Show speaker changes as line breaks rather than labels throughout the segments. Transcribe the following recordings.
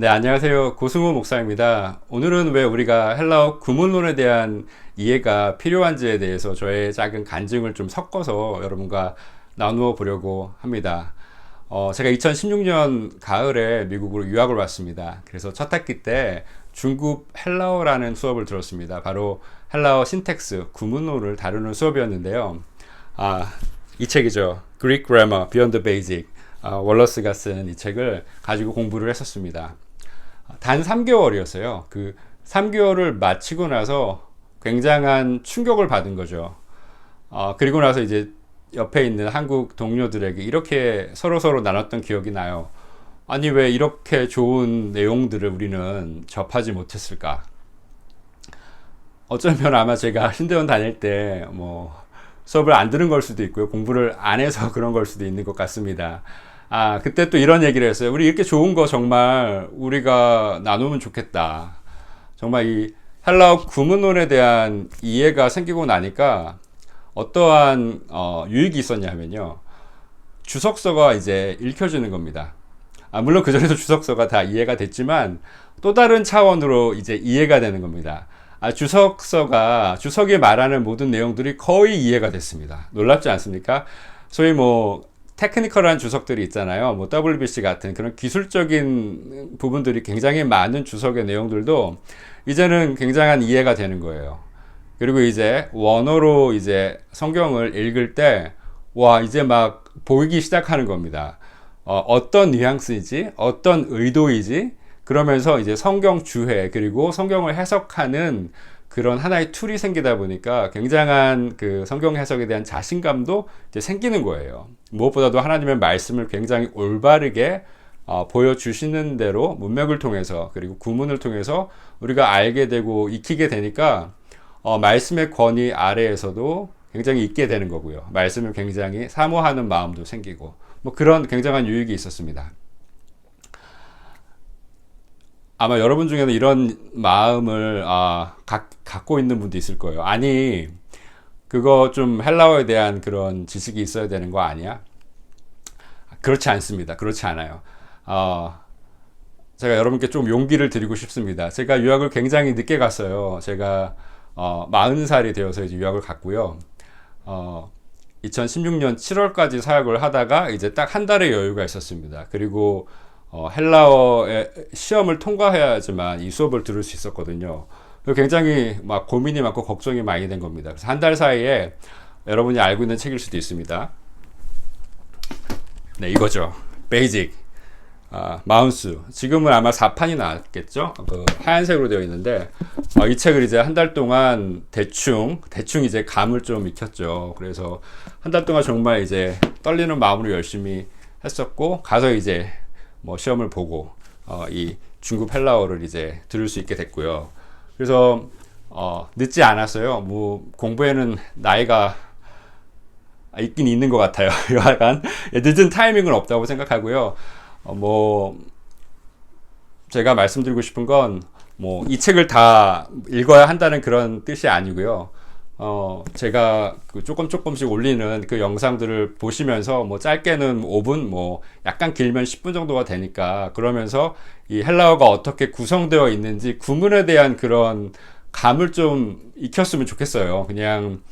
네, 안녕하세요. 고승우 목사입니다. 오늘은 왜 우리가 헬라어 구문론에 대한 이해가 필요한지에 대해서 저의 작은 간증을 좀 섞어서 여러분과 나누어 보려고 합니다. 어, 제가 2016년 가을에 미국으로 유학을 왔습니다. 그래서 첫 학기 때 중급 헬라어라는 수업을 들었습니다. 바로 헬라어 신텍스, 구문론을 다루는 수업이었는데요. 아, 이 책이죠. Greek Grammar Beyond the Basic. 아, 월러스가 쓴 이 책을 가지고 공부를 했었습니다. 단 3개월이었어요. 그 3개월을 마치고 나서 굉장한 충격을 받은 거죠. 어, 그리고 나서 이제 옆에 있는 한국 동료들에게 이렇게 서로서로 나눴던 기억이 나요. 아니, 왜 이렇게 좋은 내용들을 우리는 접하지 못했을까? 어쩌면 아마 제가 신대원 다닐 때 뭐 수업을 안 들은 걸 수도 있고요. 공부를 안 해서 그런 걸 수도 있는 것 같습니다. 아, 그때 또 이런 얘기를 했어요. 우리 이렇게 좋은 거 정말 우리가 나누면 좋겠다. 정말 이 헬라어 구문론에 대한 이해가 생기고 나니까 어떠한 어, 유익이 있었냐면요. 주석서가 이제 읽혀지는 겁니다. 아, 물론 그전에도 주석서가 다 이해가 됐지만 또 다른 차원으로 이제 이해가 되는 겁니다. 아, 주석서가 주석이 말하는 모든 내용들이 거의 이해가 됐습니다. 놀랍지 않습니까? 소위 뭐 테크니컬한 주석들이 있잖아요. 뭐 WBC 같은 그런 기술적인 부분들이 굉장히 많은 주석의 내용들도 이제는 굉장한 이해가 되는 거예요. 그리고 이제 원어로 이제 성경을 읽을 때, 와, 이제 막 보이기 시작하는 겁니다. 어, 떤 뉘앙스이지, 어떤 의도이지, 그러면서 이제 성경 주해, 그리고 성경을 해석하는 그런 하나의 툴이 생기다 보니까 굉장한 그 성경 해석에 대한 자신감도 이제 생기는 거예요. 무엇보다도 하나님의 말씀을 굉장히 올바르게 어, 보여주시는 대로 문맥을 통해서 그리고 구문을 통해서 우리가 알게 되고 익히게 되니까 어, 말씀의 권위 아래에서도 굉장히 있게 되는 거고요. 말씀을 굉장히 사모하는 마음도 생기고 뭐 그런 굉장한 유익이 있었습니다. 아마 여러분 중에는 이런 마음을 아, 가, 갖고 있는 분도 있을 거예요. 아니, 그거 좀 헬라어에 대한 그런 지식이 있어야 되는 거 아니야? 그렇지 않습니다. 그렇지 않아요. 어, 제가 여러분께 좀 용기를 드리고 싶습니다. 제가 유학을 굉장히 늦게 갔어요. 제가 어, 40살이 되어서 이제 유학을 갔고요. 어, 2016년 7월까지 사역을 하다가 이제 딱 한 달의 여유가 있었습니다. 그리고 어, 헬라어의 시험을 통과해야지만 이 수업을 들을 수 있었거든요. 굉장히 막 고민이 많고 걱정이 많이 된 겁니다. 그래서 한 달 사이에 여러분이 알고 있는 책일 수도 있습니다. 네, 이거죠. 베이직. 아, 마운스. 지금은 아마 4판이 나왔겠죠? 그 하얀색으로 되어 있는데, 어, 이 책을 이제 한 달 동안 대충, 대충 이제 감을 좀 익혔죠. 그래서 한 달 동안 정말 이제 떨리는 마음으로 열심히 했었고, 가서 이제 뭐 시험을 보고 어, 이 중급 헬라어를 이제 들을 수 있게 됐고요. 그래서 어, 늦지 않았어요. 뭐 공부에는 나이가 있긴 있는 것 같아요. 약간 늦은 타이밍은 없다고 생각하고요. 어, 뭐 제가 말씀드리고 싶은 건 뭐 이 책을 다 읽어야 한다는 그런 뜻이 아니고요. 어, 제가 그 조금 조금씩 올리는 그 영상들을 보시면서 뭐 짧게는 5분, 뭐 약간 길면 10분 정도가 되니까 그러면서 이 헬라어가 어떻게 구성되어 있는지 구문에 대한 그런 감을 좀 익혔으면 좋겠어요. 그냥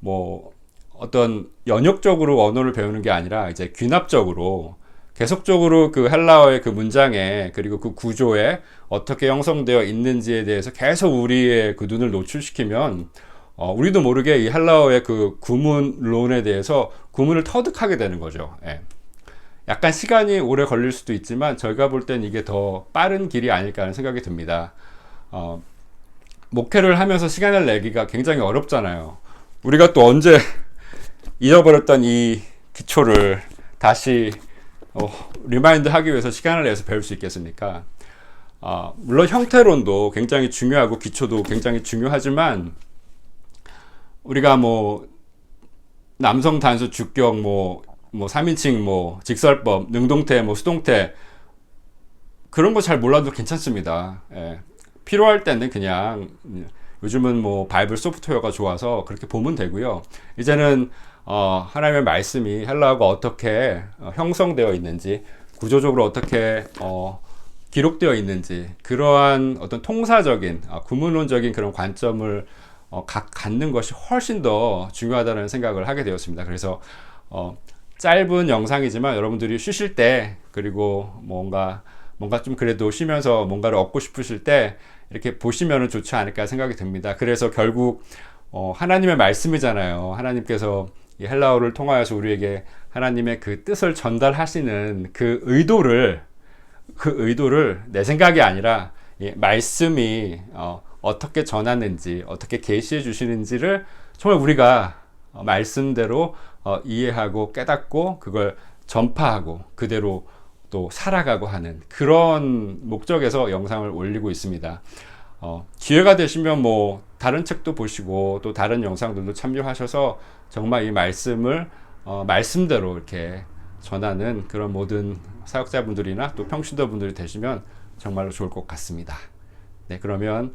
뭐 어떤 연역적으로 언어를 배우는 게 아니라 이제 귀납적으로 계속적으로 그 헬라어의 그 문장에 그리고 그 구조에 어떻게 형성되어 있는지에 대해서 계속 우리의 그 눈을 노출시키면 어, 우리도 모르게 이 헬라어의 그 구문론에 대해서 구문을 터득하게 되는 거죠. 예. 약간 시간이 오래 걸릴 수도 있지만 저희가 볼 땐 이게 더 빠른 길이 아닐까 하는 생각이 듭니다. 어, 목회를 하면서 시간을 내기가 굉장히 어렵잖아요. 우리가 또 언제 잊어버렸던 이 기초를 다시 어, 리마인드 하기 위해서 시간을 내서 배울 수 있겠습니까? 어, 물론 형태론도 굉장히 중요하고 기초도 굉장히 중요하지만 우리가 뭐 남성 단수 주격 뭐, 뭐 3인칭 뭐 직설법, 능동태, 뭐 수동태 그런 거 잘 몰라도 괜찮습니다. 예. 필요할 때는 그냥 요즘은 뭐 바이블 소프트웨어가 좋아서 그렇게 보면 되고요. 이제는 어, 하나님의 말씀이 헬라어가 어떻게 어, 형성되어 있는지 구조적으로 어떻게 어, 기록되어 있는지 그러한 어떤 통사적인 아, 구문론적인 그런 관점을 어, 가, 갖는 것이 훨씬 더 중요하다는 생각을 하게 되었습니다. 그래서 어, 짧은 영상이지만 여러분들이 쉬실 때 그리고 뭔가 뭔가 좀 그래도 쉬면서 뭔가를 얻고 싶으실 때 이렇게 보시면 좋지 않을까 생각이 듭니다. 그래서 결국 어, 하나님의 말씀이잖아요. 하나님께서 이 헬라어를 통하여서 우리에게 하나님의 그 뜻을 전달하시는 그 의도를 그 의도를 내 생각이 아니라 이 말씀이 어, 어떻게 전하는지 어떻게 계시해 주시는지를 정말 우리가 어, 말씀대로 어, 이해하고 깨닫고 그걸 전파하고 그대로 또 살아가고 하는 그런 목적에서 영상을 올리고 있습니다. 어, 기회가 되시면 뭐 다른 책도 보시고 또 다른 영상들도 참여하셔서 정말 이 말씀을 어, 말씀대로 이렇게 전하는 그런 모든 사역자분들이나 또 평신도분들이 되시면 정말로 좋을 것 같습니다. 네, 그러면